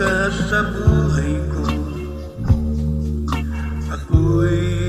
ka sa buhay ko. Ako'y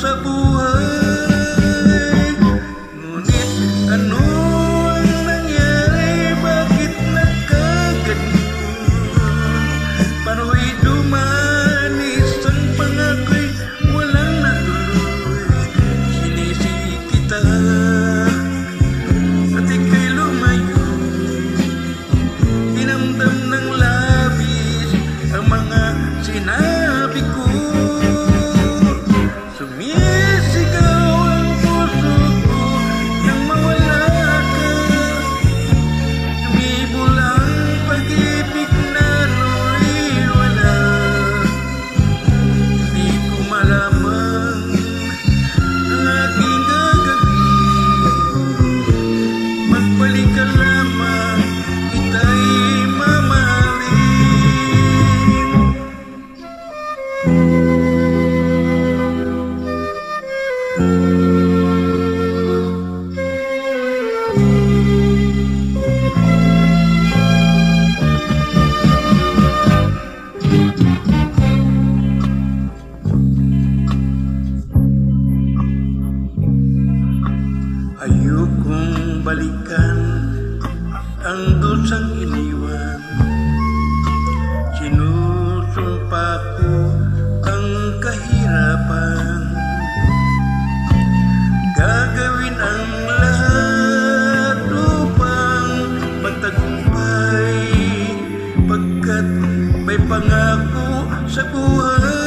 sa buhay Ngunit ano ang nangyari? Bakit nagkaganyan? Pano'y dumanis ang pangako'y walang natuloy Sinisig kita at ika'y lumayo ng Ayokong balikan ang dusang iniwan. Sinusumpa ko ang kahirapan. Gagawin ang lahat upang magtagumpay Pagkat may pangako sa buhay.